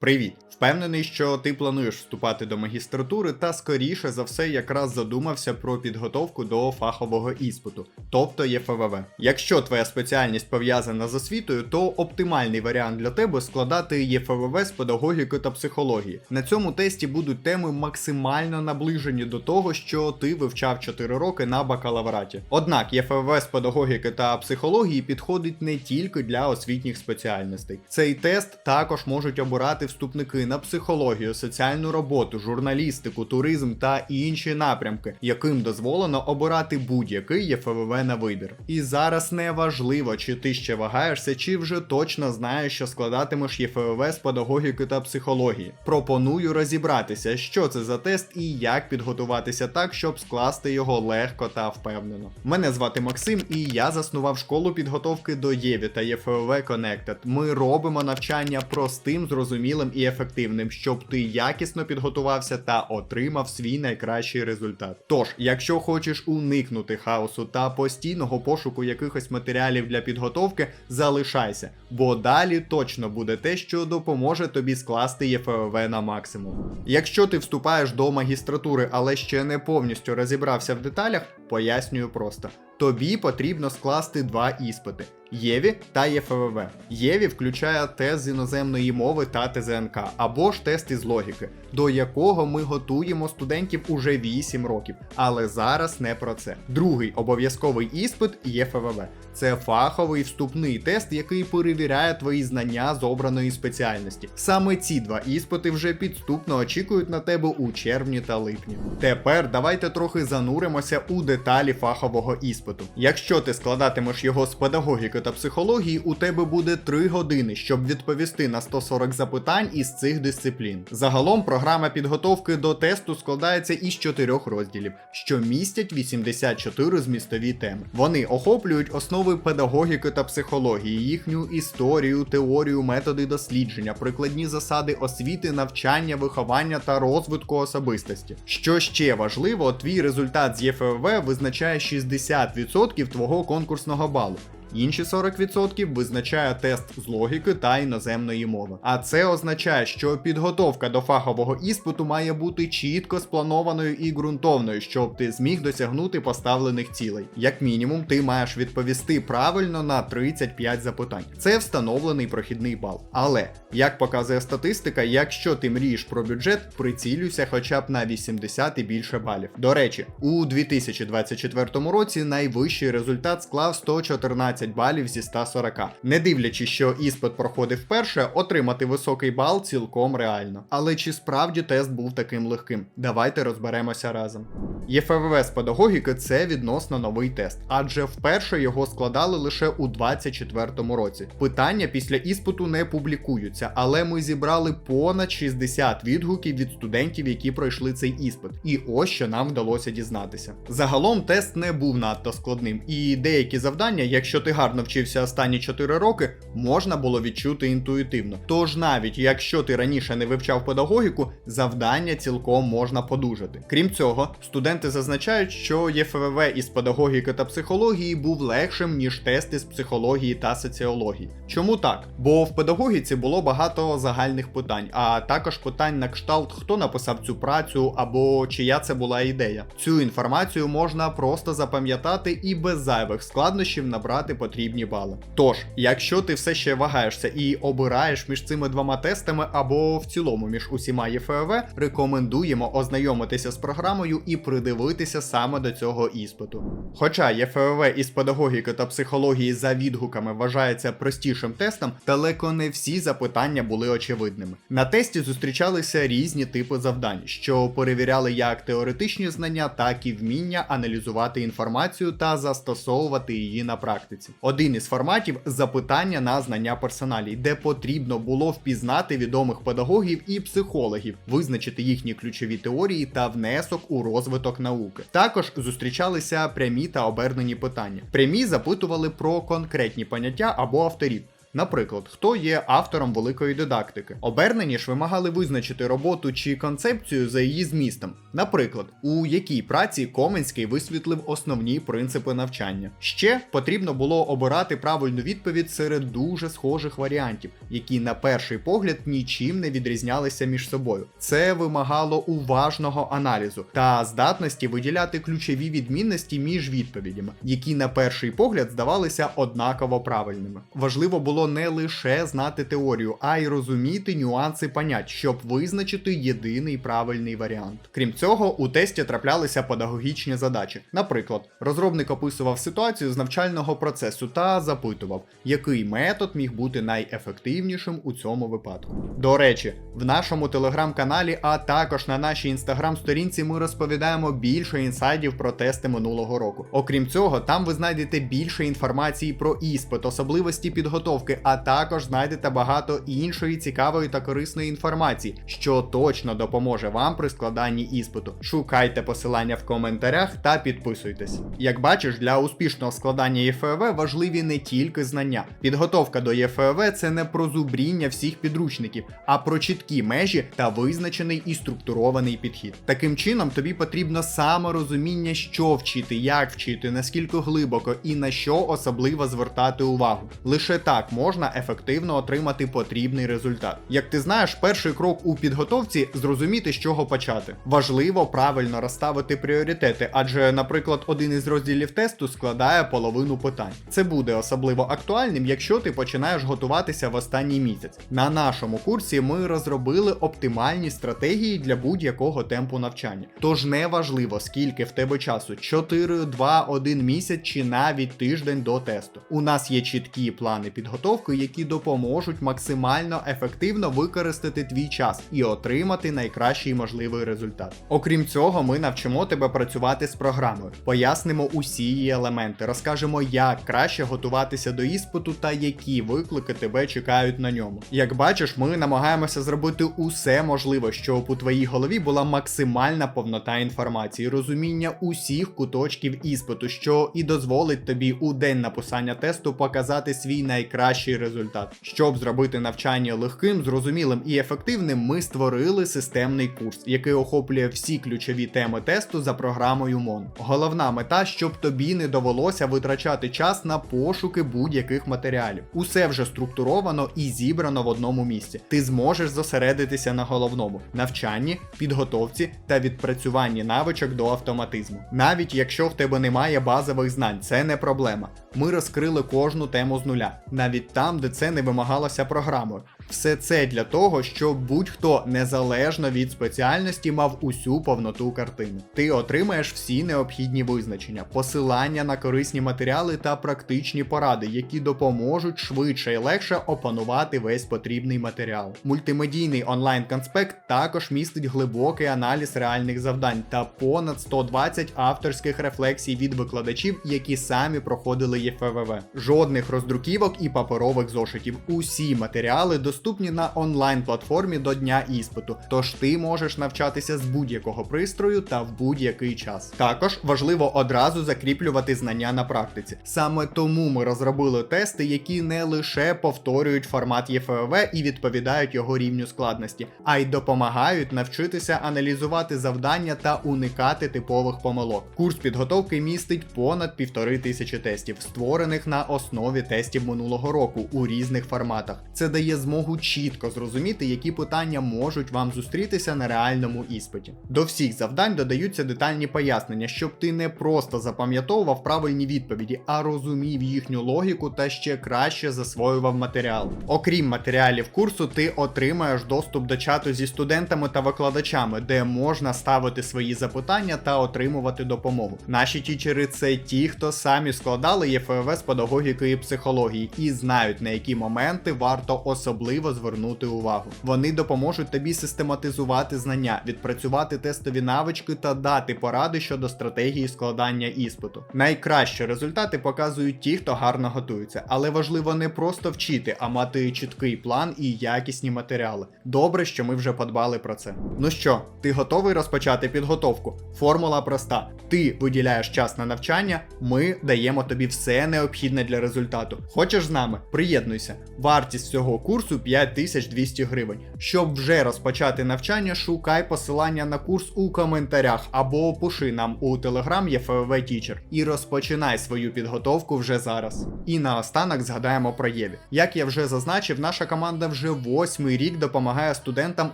Привіт! Впевнений, що ти плануєш вступати до магістратури та скоріше за все якраз задумався про підготовку до фахового іспиту, тобто ЄФВВ. Якщо твоя спеціальність пов'язана з освітою, то оптимальний варіант для тебе складати ЄФВВ з педагогіки та психології. На цьому тесті будуть теми максимально наближені до того, що ти вивчав 4 роки на бакалавраті. Однак ЄФВВ з педагогіки та психології підходить не тільки для освітніх спеціальностей. Цей тест також можуть обирати вступники на психологію, соціальну роботу, журналістику, туризм та інші напрямки, яким дозволено обирати будь-який ЄФВВ на вибір. І зараз не важливо, чи ти ще вагаєшся, чи вже точно знаєш, що складатимеш ЄФВВ з педагогіки та психології. Пропоную розібратися, що це за тест і як підготуватися так, щоб скласти його легко та впевнено. Мене звати Максим, і я заснував школу підготовки до ЄВІ та ЄФВВ Connected. Ми робимо навчання простим, зрозумілим і ефективним, щоб ти якісно підготувався та отримав свій найкращий результат. Тож, якщо хочеш уникнути хаосу та постійного пошуку якихось матеріалів для підготовки, залишайся, бо далі точно буде те, що допоможе тобі скласти ЄФВВ на максимум. Якщо ти вступаєш до магістратури, але ще не повністю розібрався в деталях, пояснюю просто. Тобі потрібно скласти два іспити. ЄВІ та ЄФВВ. ЄВІ включає тест з іноземної мови та ТЗНК, або ж тест із логіки, до якого ми готуємо студентів уже 8 років. Але зараз не про це. Другий обов'язковий іспит ЄФВВ. Це фаховий вступний тест, який перевіряє твої знання з обраної спеціальності. Саме ці два іспити вже підступно очікують на тебе у червні та липні. Тепер давайте трохи зануримося у деталі фахового іспиту. Якщо ти складатимеш його з педагогіки та психології, у тебе буде 3 години, щоб відповісти на 140 запитань із цих дисциплін. Загалом програма підготовки до тесту складається із 4 розділів, що містять 84 змістові теми. Вони охоплюють основи педагогіки та психології, їхню історію, теорію, методи дослідження, прикладні засади освіти, навчання, виховання та розвитку особистості. Що ще важливо, твій результат з ЄФВ визначає 60% твого конкурсного балу. Інші 40% визначає тест з логіки та іноземної мови. А це означає, що підготовка до фахового іспиту має бути чітко спланованою і ґрунтовною, щоб ти зміг досягнути поставлених цілей. Як мінімум, ти маєш відповісти правильно на 35 запитань. Це встановлений прохідний бал. Але як показує статистика, якщо ти мрієш про бюджет, прицілюйся хоча б на 80 і більше балів. До речі, у 2024 році найвищий результат склав 114 балів зі 140. Не дивлячись, що іспит проходив вперше, отримати високий бал цілком реально. Але чи справді тест був таким легким? Давайте розберемося разом. ЄФВВ з педагогіки це відносно новий тест, адже вперше його складали лише у 2024 році. Питання після іспиту не публікуються, але ми зібрали понад 60 відгуків від студентів, які пройшли цей іспит. І ось що нам вдалося дізнатися. Загалом тест не був надто складним, і деякі завдання, якщо ти гарно вчився останні 4 роки, можна було відчути інтуїтивно. Тож навіть якщо ти раніше не вивчав педагогіку, завдання цілком можна подужати. Крім цього, студенти зазначають, що ЄФВВ із педагогіки та психології був легшим, ніж тести з психології та соціології. Чому так? Бо в педагогіці було багато загальних питань, а також питань на кшталт, хто написав цю працю або чия це була ідея. Цю інформацію можна просто запам'ятати і без зайвих складнощів набрати потрібні бали. Тож, якщо ти все ще вагаєшся і обираєш між цими двома тестами або в цілому між усіма ЄФВ, рекомендуємо ознайомитися з програмою і придивитися саме до цього іспиту. Хоча ЄФВ із педагогіки та психології за відгуками вважається простішим тестом, далеко не всі запитання були очевидними. На тесті зустрічалися різні типи завдань, що перевіряли як теоретичні знання, так і вміння аналізувати інформацію та застосовувати її на практиці. Один із форматів запитання на знання персоналій, де потрібно було впізнати відомих педагогів і психологів, визначити їхні ключові теорії та внесок у розвиток науки. Також зустрічалися прямі та обернені питання. Прямі запитували про конкретні поняття або авторів. Наприклад, хто є автором великої дидактики. Обернені ж вимагали визначити роботу чи концепцію за її змістом. Наприклад, у якій праці Коменський висвітлив основні принципи навчання. Ще потрібно було обирати правильну відповідь серед дуже схожих варіантів, які на перший погляд нічим не відрізнялися між собою. Це вимагало уважного аналізу та здатності виділяти ключові відмінності між відповідями, які на перший погляд здавалися однаково правильними. Важливо було не лише знати теорію, а й розуміти нюанси понять, щоб визначити єдиний правильний варіант. Крім цього, у тесті траплялися педагогічні задачі. Наприклад, розробник описував ситуацію з навчального процесу та запитував, який метод міг бути найефективнішим у цьому випадку. До речі, в нашому телеграм-каналі, а також на нашій інстаграм-сторінці ми розповідаємо більше інсайдів про тести минулого року. Окрім цього, там ви знайдете більше інформації про іспит, особливості підготовки, а також знайдете багато іншої цікавої та корисної інформації, що точно допоможе вам при складанні іспиту. Шукайте посилання в коментарях та підписуйтесь. Як бачиш, для успішного складання ЄФВ важливі не тільки знання. Підготовка до ЄФВ це не про зубріння всіх підручників, а про чіткі межі та визначений і структурований підхід. Таким чином, тобі потрібно саме розуміння, що вчити, як вчити, наскільки глибоко і на що особливо звертати увагу. Лише так можна ефективно отримати потрібний результат. Як ти знаєш, перший крок у підготовці зрозуміти, з чого почати. Важливо правильно розставити пріоритети, адже, наприклад, один із розділів тесту складає половину питань. Це буде особливо актуальним, якщо ти починаєш готуватися в останній місяць. На нашому курсі ми розробили оптимальні стратегії для будь-якого темпу навчання. Тож не важливо, скільки в тебе часу 4, 2, 1 місяць чи навіть тиждень до тесту. У нас є чіткі плани підготовки, які допоможуть максимально ефективно використати твій час і отримати найкращий можливий результат. Окрім цього, ми навчимо тебе працювати з програмою, пояснимо усі її елементи, розкажемо, як краще готуватися до іспиту та які виклики тебе чекають на ньому. Як бачиш, ми намагаємося зробити усе можливе, щоб у твоїй голові була максимальна повнота інформації, розуміння усіх куточків іспиту, що і дозволить тобі у день написання тесту показати свій найкращий результат. Щоб зробити навчання легким, зрозумілим і ефективним, ми створили системний курс, який охоплює всі ключові теми тесту за програмою МОН. Головна мета, щоб тобі не довелося витрачати час на пошуки будь-яких матеріалів. Усе вже структуровано і зібрано в одному місці. Ти зможеш зосередитися на головному навчанні, підготовці та відпрацюванні навичок до автоматизму. Навіть якщо в тебе немає базових знань, це не проблема. Ми розкрили кожну тему з нуля, навіть там, де це не вимагалося програмою. Все це для того, щоб будь-хто незалежно від спеціальності мав усю повноту картини. Ти отримаєш всі необхідні визначення, посилання на корисні матеріали та практичні поради, які допоможуть швидше і легше опанувати весь потрібний матеріал. Мультимедійний онлайн-конспект також містить глибокий аналіз реальних завдань та понад 120 авторських рефлексій від викладачів, які самі проходили ЄФВВ. Жодних роздруківок і паперових зошитів. Усі матеріали доступні на онлайн-платформі до дня іспиту, тож ти можеш навчатися з будь-якого пристрою та в будь-який час. Також важливо одразу закріплювати знання на практиці. Саме тому ми розробили тести, які не лише повторюють формат ЄФВ і відповідають його рівню складності, а й допомагають навчитися аналізувати завдання та уникати типових помилок. Курс підготовки містить понад півтори тисячі тестів, створених на основі тестів минулого року у різних форматах. Це дає змогу чітко зрозуміти, які питання можуть вам зустрітися на реальному іспиті. До всіх завдань додаються детальні пояснення, щоб ти не просто запам'ятовував правильні відповіді, а розумів їхню логіку та ще краще засвоював матеріал. Окрім матеріалів курсу, ти отримаєш доступ до чату зі студентами та викладачами, де можна ставити свої запитання та отримувати допомогу. Наші тічери це ті, хто самі складали ЄФВ з педагогіки і психології, і знають на які моменти варто особливо звернути увагу. Вони допоможуть тобі систематизувати знання, відпрацювати тестові навички та дати поради щодо стратегії складання іспиту. Найкращі результати показують ті, хто гарно готується, але важливо не просто вчити, а мати чіткий план і якісні матеріали. Добре, що ми вже подбали про це. Ну що, ти готовий розпочати підготовку? Формула проста: ти виділяєш час на навчання, ми даємо тобі все необхідне для результату. Хочеш з нами? Приєднуйся. Вартість цього курсу 5200 гривень. Щоб вже розпочати навчання, шукай посилання на курс у коментарях або пиши нам у Telegram ЄФВ Teacher і розпочинай свою підготовку вже зараз. І наостанок згадаємо про Єві. Як я вже зазначив, наша команда вже восьмий рік допомагає студентам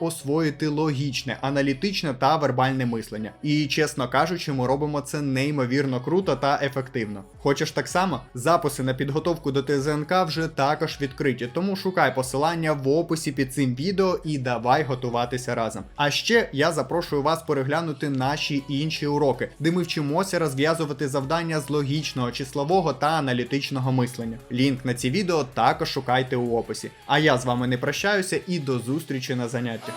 освоїти логічне, аналітичне та вербальне мислення. І чесно кажучи, ми робимо це неймовірно круто та ефективно. Хочеш так само? Записи на підготовку до ТЗНК вже також відкриті, тому шукай посилання в описі під цим відео і давай готуватися разом. А ще я запрошую вас переглянути наші інші уроки, де ми вчимося розв'язувати завдання з логічного, числового та аналітичного мислення. Лінк на ці відео також шукайте у описі. А я з вами не прощаюся і до зустрічі на заняттях.